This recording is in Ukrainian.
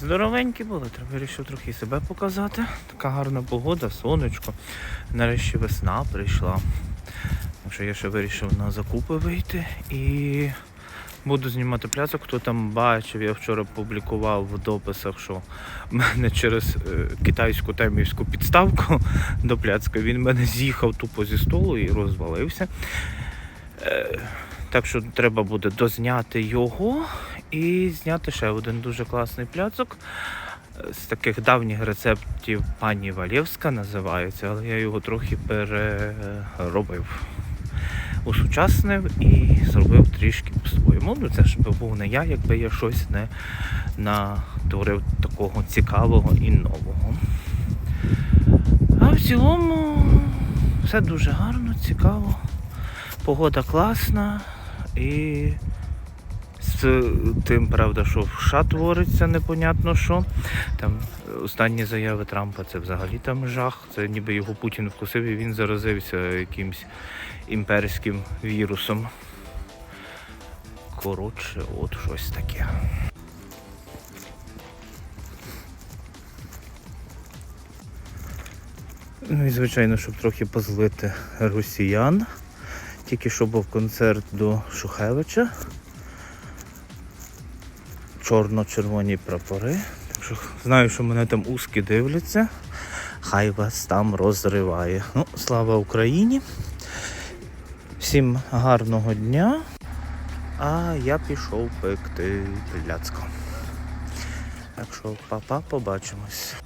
Здоровенькі були, треба вирішив трохи себе показати. Така гарна погода, сонечко. Нарешті весна прийшла. Так що я ще вирішив на закупи вийти і буду знімати пляцок. Хто там бачив, я вчора публікував в дописах, що в мене через е, китайську темівську підставку до пляцка він мене з'їхав тупо зі столу і розвалився. Е, так що треба буде дозняти його і зняти ще один дуже класний пляцок. З таких давніх рецептів пані Валєвська називається, але я його трохи переробив. Усучаснив і зробив трішки по-своєму. Ну, це ж би був не я, якби я щось не натворив такого цікавого і нового. А в цілому все дуже гарно, цікаво. Погода класна і з тим, правда, що в США твориться непонятно що. Там останні заяви Трампа це взагалі там жах. Це ніби його Путін вкусив і він заразився якимсь імперським вірусом. Коротше, от щось таке. Ну і звичайно, щоб трохи позлити росіян. Тільки що був концерт до Шухевича. Чорно-червоні прапори. Так що знаю, що мене там узкі дивляться. Хай вас там розриває. Ну, слава Україні. Всім гарного дня. А я пішов пекти пляцко. Так що, папа, побачимось.